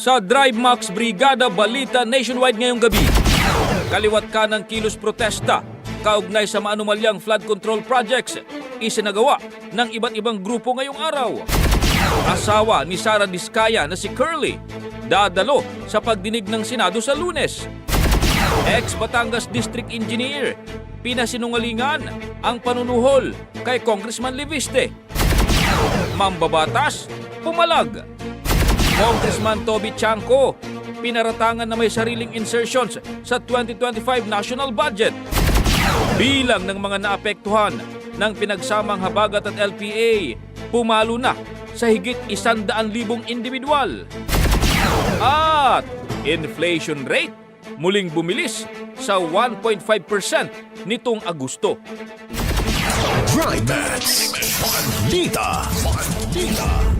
Sa Drive Max Brigada Balita Nationwide ngayong gabi, kaliwat ka ng kilos protesta kaugnay sa maanumalyang flood control projects isinagawa ng iba't ibang grupo ngayong araw. Asawa ni Sara Diskaya na si Curly dadalo sa pagdinig ng Senado sa lunes. Ex-Batangas District Engineer, pinasinungalingan ang panunuhol kay Congressman Leviste. Mambabatas, pumalag. Congressman Toby Chanco, pinaratangan na may sariling insertions sa 2025 national budget. Bilang ng mga naapektuhan ng pinagsamang habagat at LPA, pumalo na sa higit isandaan libong individual. At inflation rate muling bumilis sa 1.5% nitong Agosto. Drive Max. Balita. Balita.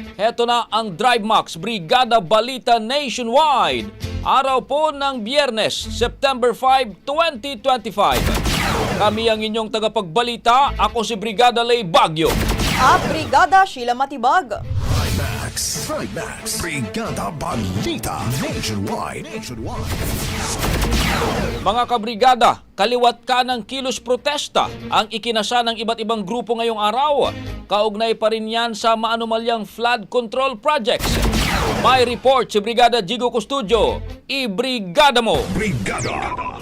heto na ang Drive Max Brigada Balita Nationwide. Araw po ng Biyernes, September 5, 2025. Kami ang inyong tagapagbalita. Ako si Brigada Lay Bagyo. At Brigada Sheila Matibag. Max. Drive Max. Brigada Balita Nationwide. Nationwide. Mga kabrigada, kaliwat ka ng kilos protesta ang ikinasa ng iba't ibang grupo ngayong araw. Kaugnay pa rin yan sa maanumalyang flood control projects. May report si Brigada Jigo Custudio. I-brigada mo! Brigada.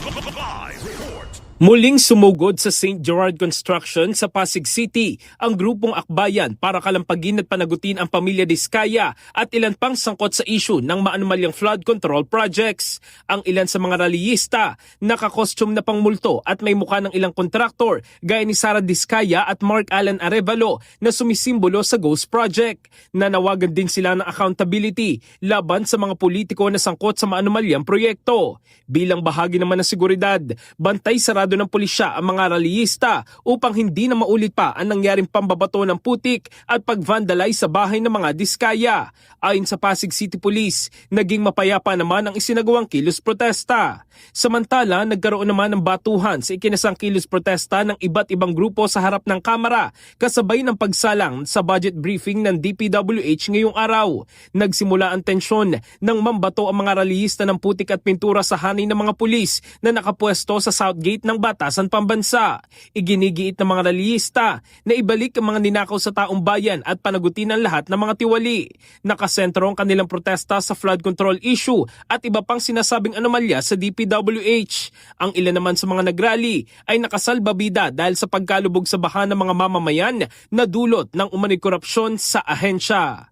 Muling sumugod sa St. Gerard Construction sa Pasig City ang grupong akbayan para kalampagin at panagutin ang pamilya Diskaya at ilan pang sangkot sa issue ng maanumalyang flood control projects. Ang ilan sa mga rallyista, nakakostume na pangmulto at may mukha ng ilang kontraktor gaya ni Sara Diskaya at Mark Allen Arevalo na sumisimbolo sa Ghost Project. Nanawagan din sila ng accountability laban sa mga politiko na sangkot sa maanumalyang proyekto. Bilang bahagi naman ng seguridad, bantay sarado ng pulisya ang mga rallyista upang hindi na maulit pa ang nangyaring pambabato ng putik at pag-vandalize sa bahay ng mga diskaya. Ayon sa Pasig City Police, naging mapayapa naman ang isinagawang kilos protesta. Samantala, nagkaroon naman ng batuhan sa ikinasang kilos protesta ng iba't ibang grupo sa harap ng kamera kasabay ng pagsalang sa budget briefing ng DPWH ngayong araw. Nagsimula ang tensyon nang mambato ang mga rallyista ng putik at pintura sa hanay ng mga pulis na nakapwesto sa Southgate ng Batasan Pambansa. Iginigiit ng mga rallyista na ibalik ang mga ninakaw sa taong bayan at panagutin ang lahat ng mga tiwali. Nakasentro ang kanilang protesta sa flood control issue at iba pang sinasabing anomalya sa DPWH. Ang ilan naman sa mga nagrally ay nakasalbabida dahil sa pagkalubog sa baha ng mga mamamayan na dulot ng umano'y korupsyon sa ahensya.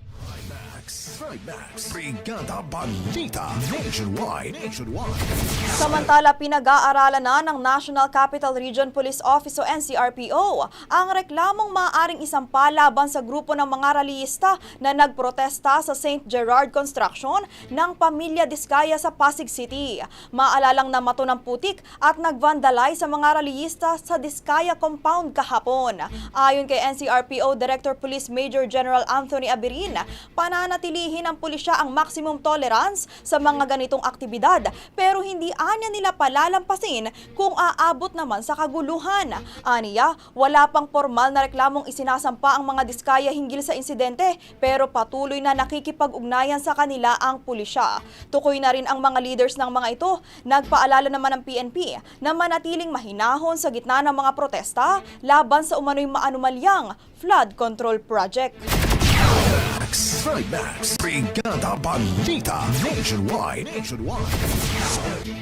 Trimax. Brigada Balita. Nationwide. Nationwide. Samantala, pinag-aaralan na ng National Capital Region Police Office o NCRPO ang reklamong maaaring isampa laban sa grupo ng mga rallyista na nagprotesta sa St. Gerard Construction ng Pamilya Diskaya sa Pasig City. Maalalang na mato ng putik at nag-vandalize sa mga rallyista sa Diskaya Compound kahapon. Ayon kay NCRPO Director Police Major General Anthony Abirin, pananatilihin ng pulisya ang maximum tolerance sa mga ganitong aktibidad pero hindi anya nila palalampasin kung aabot naman sa kaguluhan. Aniya, wala pang formal na reklamong isinasampa ang mga diskaya hinggil sa insidente pero patuloy na nakikipag-ugnayan sa kanila ang pulisya. Tukoy na rin ang mga leaders ng mga ito. Nagpaalala naman ng PNP na manatiling mahinahon sa gitna ng mga protesta laban sa umano'y maanumalyang flood control project. Trimax. Brigada Balita. Nationwide. Nationwide.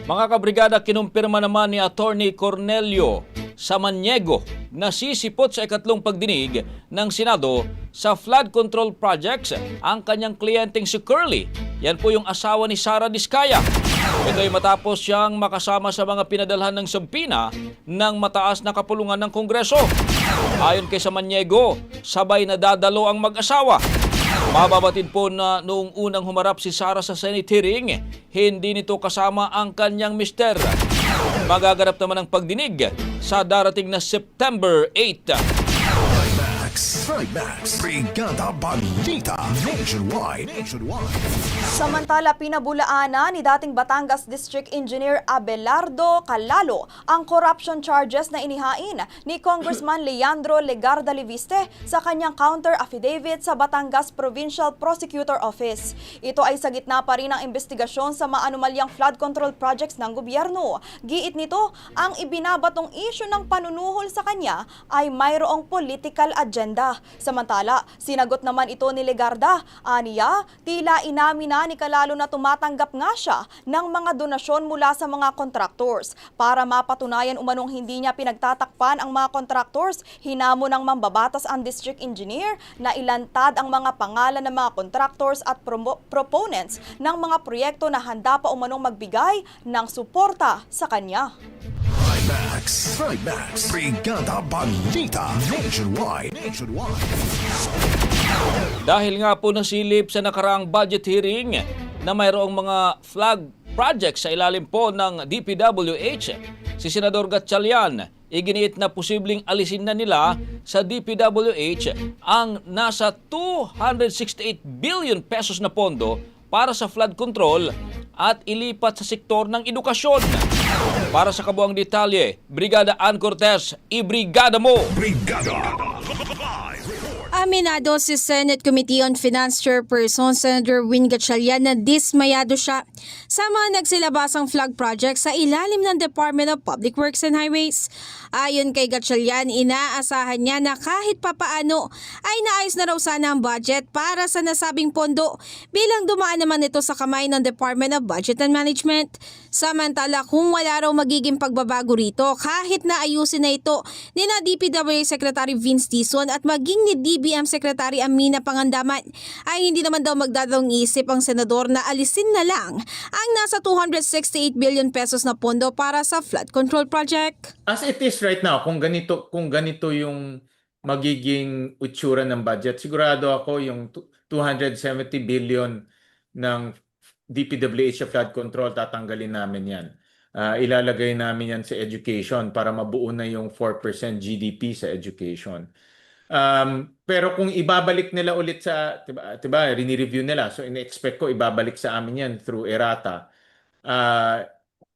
Mga kabrigada, kinumpirma naman ni Attorney Cornelio Samaniego na sisipot sa ikatlong pagdinig ng Senado sa flood control projects ang kanyang kliyenteng si Curly. Yan po yung asawa ni Sara Diskaya. Ito ay matapos siyang makasama sa mga pinadalhan ng sampina ng mataas na kapulungan ng Kongreso. Ayon kay Samaniego, sabay na dadalo ang mag-asawa Mababatid po na noong unang humarap si Sara sa Senate hearing, hindi nito kasama ang kanyang mister. Magaganap naman ang pagdinig sa darating na September 8. Trimax. Trimax. Brigada Balita. Nationwide. Nationwide. Samantala, pinabulaanan ni dating Batangas District Engineer Abelardo Calalo ang corruption charges na inihain ni Congressman Leandro Legarda Liviste sa kanyang counter affidavit sa Batangas Provincial Prosecutor Office. Ito ay sa gitna pa rin ng investigasyon sa maanumalyang flood control projects ng gobyerno. Giit nito, ang ibinabatong issue ng panunuhol sa kanya ay mayroong political agenda. Samantala, sinagot naman ito ni Legarda. Aniya, tila inamin na ni Kalalo na tumatanggap nga siya ng mga donasyon mula sa mga contractors. Para mapatunayan umanong hindi niya pinagtatakpan ang mga contractors, hinamo ng mambabatas ang district engineer na ilantad ang mga pangalan ng mga contractors at proponents ng mga proyekto na handa pa umanong magbigay ng suporta sa kanya. Trimax. Trimax. Brigada Balita. Nationwide. Nationwide. Dahil nga po nasilip sa nakaraang budget hearing na mayroong mga flag projects sa ilalim po ng DPWH, si Senador Gatchalian iginiit na posibleng alisin na nila sa DPWH ang nasa 268 billion pesos na pondo para sa flood control at ilipat sa sektor ng edukasyon. Para sa kabuang detalye, Brigada Ann Cortez, ibrigada mo! Brigada. Aminado si Senate Committee on Finance Chairperson Senator Win Gatchalian na dismayado siya sa mga nagsilabasang flag project sa ilalim ng Department of Public Works and Highways. Ayon kay Gatchalian, inaasahan niya na kahit papaano ay naayos na raw sana ang budget para sa nasabing pondo bilang dumaan naman ito sa kamay ng Department of Budget and Management. Samantala kung wala raw magiging pagbabago rito kahit na ayusin na ito ni na DPWA Secretary Vince Dizon at maging ni DBM Secretary Amina Pangandaman ay hindi naman daw magdadalong isip ang senador na alisin na lang ang nasa 268 billion pesos na pondo para sa flood control project. As it is right now, kung ganito kung ganito yung magiging itsura ng budget, sigurado ako yung tu- 270 billion ng DPWH sa flood control tatanggalin namin 'yan. Ah, ilalagay namin 'yan sa education para mabuo na yung 4% GDP sa education. Um, pero kung ibabalik nila ulit sa, 'di ba, 'di ba, rini-review nila. So in-expect ko ibabalik sa amin 'yan through errata. Ah,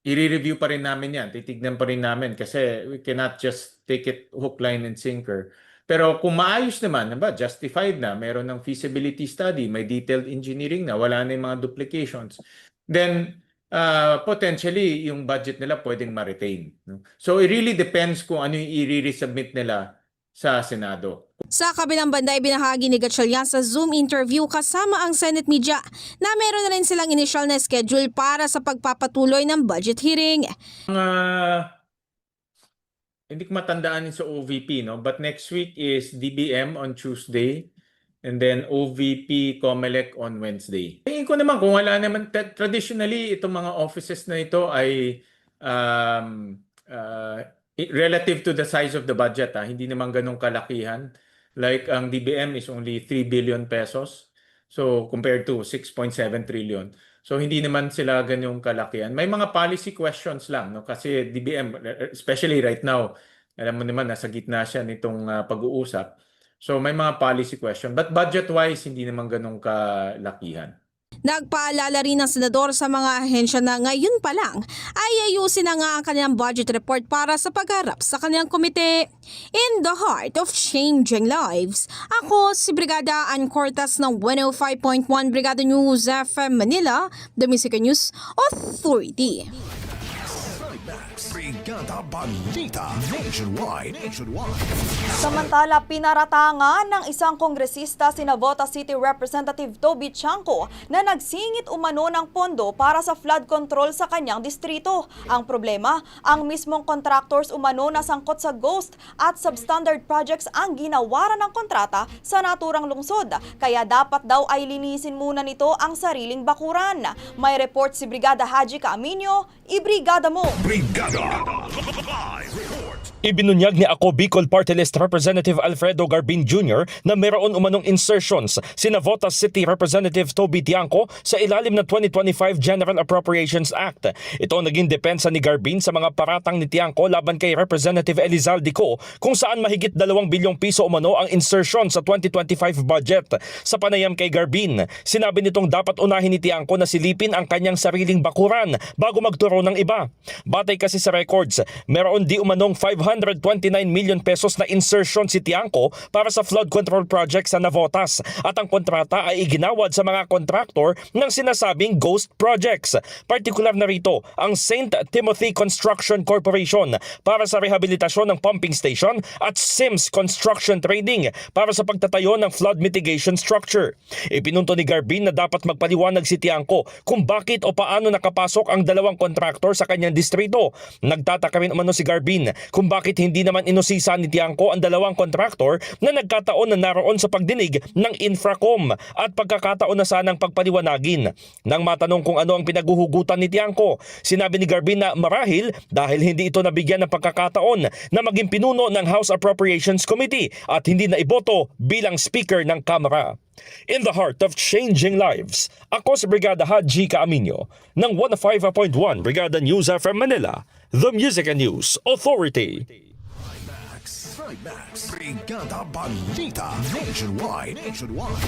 i-review pa rin namin yan. Titignan pa rin namin kasi we cannot just take it hook, line, and sinker. Pero kung maayos naman, ba, justified na, meron ng feasibility study, may detailed engineering na, wala na yung mga duplications, then uh, potentially yung budget nila pwedeng ma-retain. So it really depends kung ano yung i-resubmit nila sa Senado. Sa kabilang banda, ibinahagi ni Gatchalian sa Zoom interview kasama ang Senate media na meron na rin silang initial na schedule para sa pagpapatuloy ng budget hearing. Mga hindi ko matandaan sa OVP, no? But next week is DBM on Tuesday and then OVP COMELEC on Wednesday. Tingin ko naman kung wala naman tra- traditionally itong mga offices na ito ay um, uh, relative to the size of the budget, ah, hindi naman ganong kalakihan. Like ang DBM is only 3 billion pesos. So compared to 6.7 trillion. So hindi naman sila ganyong kalakihan. May mga policy questions lang no kasi DBM especially right now alam mo naman nasa gitna siya nitong ah, pag-uusap. So may mga policy question but budget wise hindi naman ganong kalakihan. Nagpaalala rin ng senador sa mga ahensya na ngayon pa lang ay ayusin na nga ang kanilang budget report para sa pagharap sa kanilang komite. In the heart of changing lives, ako si Brigada Ann Cortas ng 105.1 Brigada News FM Manila, The Music News Authority. Brigada Balita Nationwide. Nationwide. Samantala, pinaratangan ng isang kongresista si Navota City Representative Toby Chanco na nagsingit umano ng pondo para sa flood control sa kanyang distrito. Ang problema, ang mismong contractors umano na sangkot sa ghost at substandard projects ang ginawaran ng kontrata sa naturang lungsod. Kaya dapat daw ay linisin muna nito ang sariling bakuran. May report si Brigada Haji Caaminio, ibrigada mo! Brigada. Live report. Ibinunyag ni ako Bicol Party List Representative Alfredo Garbin Jr. na mayroon umanong insertions si Navotas City Representative Toby Tiangco sa ilalim ng 2025 General Appropriations Act. Ito naging depensa ni Garbin sa mga paratang ni Tiangco laban kay Representative Elizalde Co kung saan mahigit 2 bilyong piso umano ang insertion sa 2025 budget. Sa panayam kay Garbin, sinabi nitong dapat unahin ni Tiangco na silipin ang kanyang sariling bakuran bago magturo ng iba. Batay kasi sa records, meron di umanong 529 million pesos na insertion si Tiangco para sa flood control project sa Navotas at ang kontrata ay iginawad sa mga contractor ng sinasabing ghost projects. Partikular na rito ang St. Timothy Construction Corporation para sa rehabilitasyon ng pumping station at Sims Construction Trading para sa pagtatayo ng flood mitigation structure. Ipinunto ni Garbin na dapat magpaliwanag si Tiangco kung bakit o paano nakapasok ang dalawang kontraktor sa kanyang distrito. Nagtataka rin umano si Garbin kung bakit hindi naman inusisa ni Tiangco ang dalawang kontraktor na nagkataon na naroon sa pagdinig ng Infracom at pagkakataon na sanang pagpaliwanagin. Nang matanong kung ano ang pinaguhugutan ni Tiangco, sinabi ni Garbin na marahil dahil hindi ito nabigyan ng pagkakataon na maging pinuno ng House Appropriations Committee at hindi na iboto bilang Speaker ng Kamara. In the heart of changing lives, ako si Brigada Haji Caaminio ng 105.1 Brigada News FM Manila, The Music and News Authority. Trimax. Brigada Balita Nationwide. Nationwide.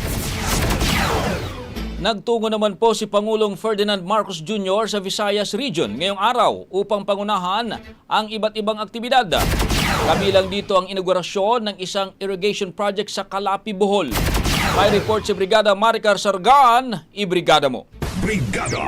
Nagtungo naman po si Pangulong Ferdinand Marcos Jr. sa Visayas Region ngayong araw upang pangunahan ang iba't ibang aktibidad. Kabilang dito ang inaugurasyon ng isang irrigation project sa Calapi, Bohol. May report si Brigada Maricar Sargan, ibrigada mo. Brigada.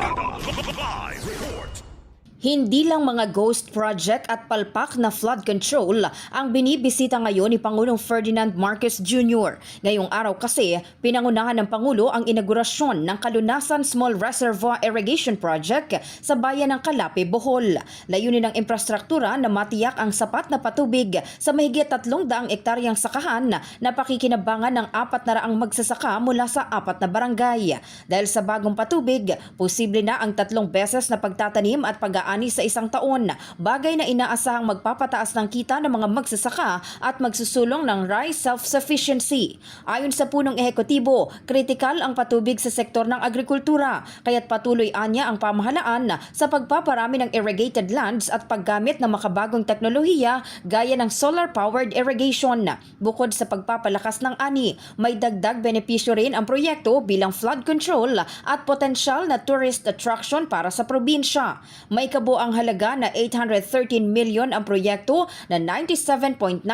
Hindi lang mga ghost project at palpak na flood control ang binibisita ngayon ni Pangulong Ferdinand Marcos Jr. Ngayong araw kasi, pinangunahan ng Pangulo ang inaugurasyon ng Kalunasan Small Reservoir Irrigation Project sa bayan ng Calape, Bohol. Layunin ng infrastruktura na matiyak ang sapat na patubig sa mahigit 300 ektaryang sakahan na pakikinabangan ng apat na raang magsasaka mula sa apat na barangay. Dahil sa bagong patubig, posible na ang tatlong beses na pagtatanim at pag ani sa isang taon, bagay na inaasahang magpapataas ng kita ng mga magsasaka at magsusulong ng rice self-sufficiency. Ayon sa punong ehekutibo, kritikal ang patubig sa sektor ng agrikultura, kaya't patuloy anya ang pamahalaan sa pagpaparami ng irrigated lands at paggamit ng makabagong teknolohiya gaya ng solar-powered irrigation. Bukod sa pagpapalakas ng ani, may dagdag benepisyo rin ang proyekto bilang flood control at potensyal na tourist attraction para sa probinsya. May kabuang halaga na 813 million ang proyekto na 97.94%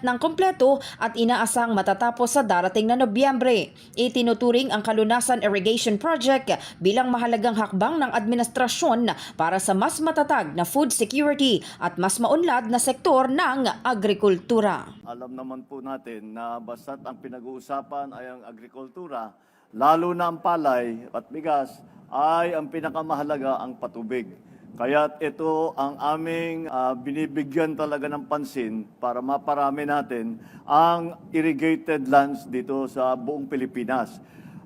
ng kompleto at inaasang matatapos sa darating na Nobyembre. Itinuturing ang Kalunasan Irrigation Project bilang mahalagang hakbang ng administrasyon para sa mas matatag na food security at mas maunlad na sektor ng agrikultura. Alam naman po natin na basta't ang pinag-uusapan ay ang agrikultura, lalo na ang palay at bigas, ay ang pinakamahalaga ang patubig. Kaya't ito ang aming ah, binibigyan talaga ng pansin para maparami natin ang irrigated lands dito sa buong Pilipinas.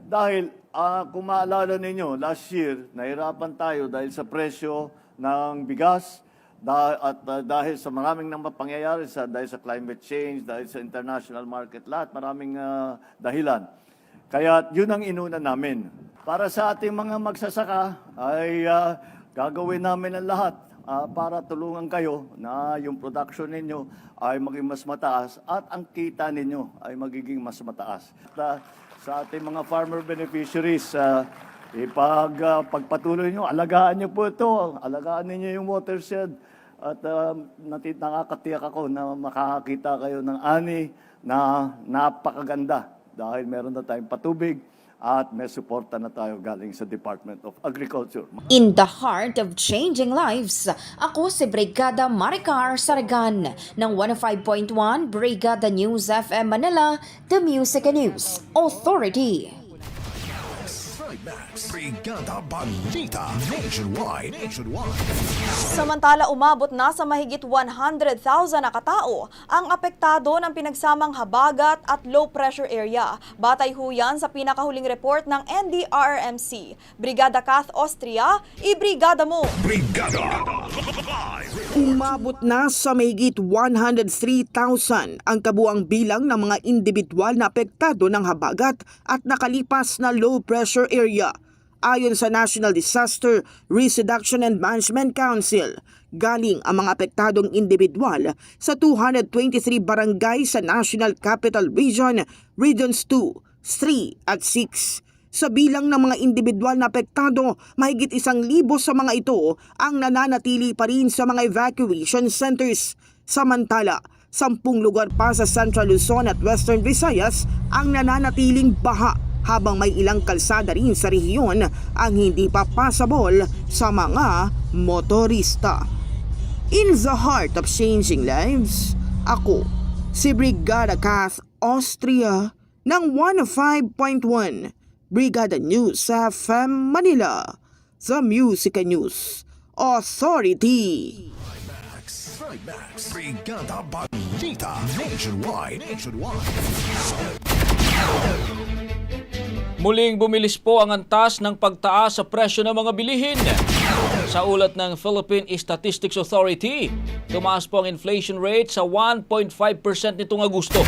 Dahil ah, kung maalala ninyo, last year, nahirapan tayo dahil sa presyo ng bigas, at uh, dahil sa maraming nang pangyayari sa dahil sa climate change, dahil sa international market lahat, maraming uh, dahilan. Kaya yun ang inuna namin. Para sa ating mga magsasaka ay uh, gagawin namin ang lahat uh, para tulungan kayo na yung production ninyo ay maging mas mataas at ang kita ninyo ay magiging mas mataas. At, uh, sa ating mga farmer beneficiaries, uh, ipag uh, pagpatuloy nyo, alagaan nyo po ito, alagaan ninyo yung watershed at uh, nakakatiyak ako na makakakita kayo ng ani na napakaganda dahil meron na tayong patubig at may suporta na tayo galing sa Department of Agriculture. In the heart of changing lives, ako si Brigada Maricar Saragan ng 105.1 Brigada News FM Manila, The Music News Authority. Trimax. Brigada Balita. Nationwide. Nationwide. Samantala umabot na sa mahigit 100,000 na katao ang apektado ng pinagsamang habagat at low pressure area. Batay ho yan sa pinakahuling report ng NDRRMC. Brigada Kath Austria, ibrigada mo! Brigada. Umabot na sa mahigit 103,000 ang kabuang bilang ng mga individual na apektado ng habagat at nakalipas na low pressure area. Ayon sa National Disaster Risk Reduction and Management Council, galing ang mga apektadong individual sa 223 barangay sa National Capital Region, Regions 2, 3 at 6. Sa bilang ng mga individual na apektado, mahigit isang libo sa mga ito ang nananatili pa rin sa mga evacuation centers. Samantala, sampung lugar pa sa Central Luzon at Western Visayas ang nananatiling baha habang may ilang kalsada rin sa rehiyon ang hindi pa passable sa mga motorista. In the heart of changing lives, ako, si Brigada Kath Austria ng 105.1 Brigada News FM Manila, The Music News Authority. Brigada Balita. Nationwide. Nationwide. Muling bumilis po ang antas ng pagtaas sa presyo ng mga bilihin. Sa ulat ng Philippine Statistics Authority, tumaas po ang inflation rate sa 1.5% nitong Agosto.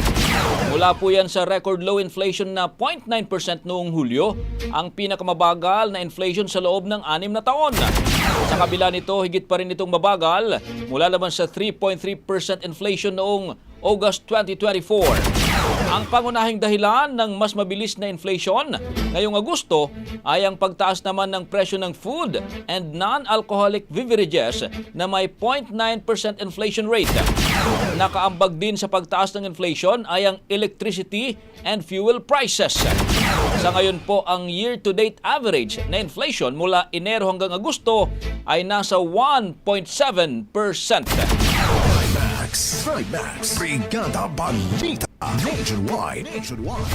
Mula po yan sa record low inflation na 0.9% noong Hulyo, ang pinakamabagal na inflation sa loob ng anim na taon. Sa kabila nito, higit pa rin itong mabagal mula naman sa 3.3% inflation noong August 2024. Ang pangunahing dahilan ng mas mabilis na inflation ngayong Agosto ay ang pagtaas naman ng presyo ng food and non-alcoholic beverages na may 0.9% inflation rate. Nakaambag din sa pagtaas ng inflation ay ang electricity and fuel prices. Sa ngayon po, ang year-to-date average na inflation mula Enero hanggang Agosto ay nasa 1.7%. Max, Max, Brigada Balita, Nationwide, Nationwide.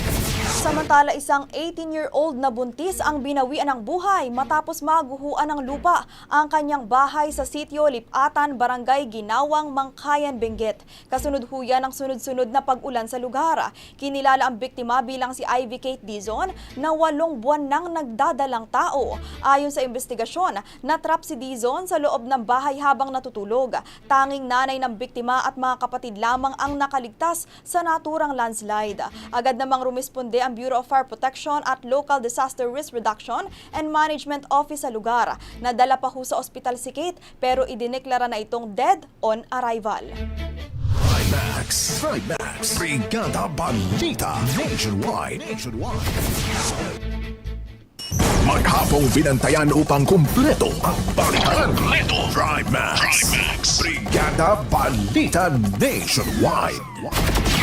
Samantala, isang 18-year-old na buntis ang binawian ng buhay matapos maguhuan ng lupa ang kanyang bahay sa sitio Lipatan, Barangay Ginawang, Mangkayan, Benguet. Kasunod huya ng sunod-sunod na pag-ulan sa lugar. Kinilala ang biktima bilang si Ivy Kate Dizon na walong buwan nang nagdadalang tao. Ayon sa investigasyon, natrap si Dizon sa loob ng bahay habang natutulog. Tanging nanay ng biktima at mga kapatid lamang ang nakaligtas sa naturang landslide. Agad namang rumisponde ang Bureau of Fire Protection at Local Disaster Risk Reduction and Management Office sa lugar. Nadala pa ho sa ospital si Kate pero idineklara na itong dead on arrival. Max, Max, Brigada Balita, Nationwide, Nationwide. Maghapong binantayan upang kumpleto ang balitan. Kumpleto. Drive Max. Brigada Balita Nationwide.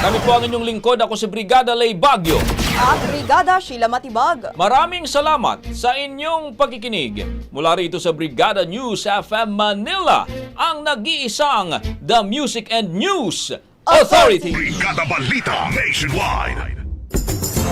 Kami po ang inyong lingkod. Ako si Brigada Lay Bagyo. At Brigada Sheila Matibag. Maraming salamat sa inyong pagkikinig. Mula rito sa Brigada News FM Manila, ang nag-iisang The Music and News Authority. Brigada Balita Nationwide.